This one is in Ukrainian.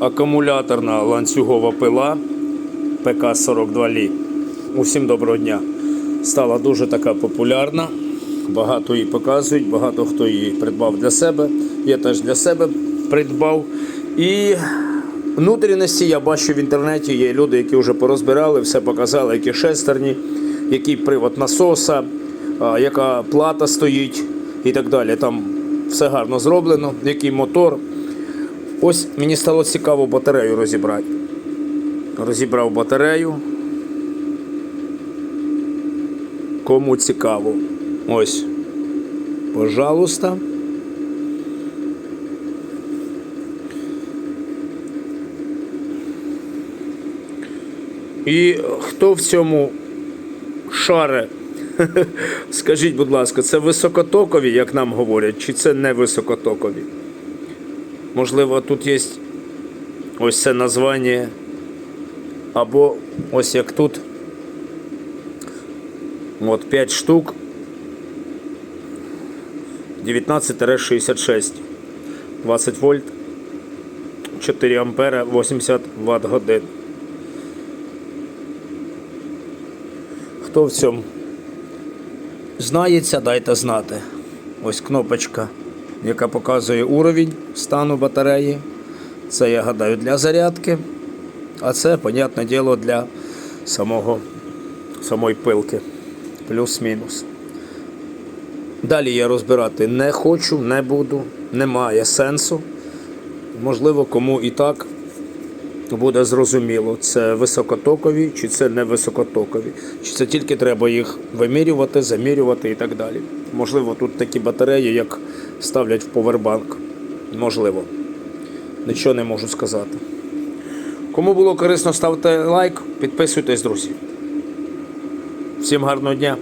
акумуляторна ланцюгова пила ПК-42 Лі. Усім доброго дня. Стала дуже така популярна. Багато її показують, багато хто її придбав для себе. Я теж для себе придбав. І внутрішності я бачу в інтернеті є люди, які вже порозбирали, все показали, які шестерні, який привод насоса, яка плата стоїть і так далі. Там все гарно зроблено, який мотор. Ось мені стало цікаво батарею розібрати. Розібрав батарею. Кому цікаво. Ось. Пожалуйста. І хто в цьому шаре? Скажіть, будь ласка, це високотокові, як нам говорять, чи це не високотокові? Можливо, тут є ось це названня. Або ось як тут. От 5 штук. 19-66. 20 вольт. 4 ампера, 80 Вт годин. Хто в цьому знається, дайте знати. Ось кнопочка, яка показує уровень стану батареї. Це, я гадаю, для зарядки. А це, понятне діло, для самого, самої пилки. Плюс-мінус. Далі я розбирати не хочу, не буду, немає сенсу. Можливо, кому і так буде зрозуміло, це високотокові чи це не високотокові. Чи це тільки треба їх вимірювати, замірювати і так далі. Можливо, тут такі батареї, як ставлять в повербанк. Можливо. Нічого не можу сказати. Кому було корисно, ставте лайк, підписуйтесь, друзі. Всім гарного дня!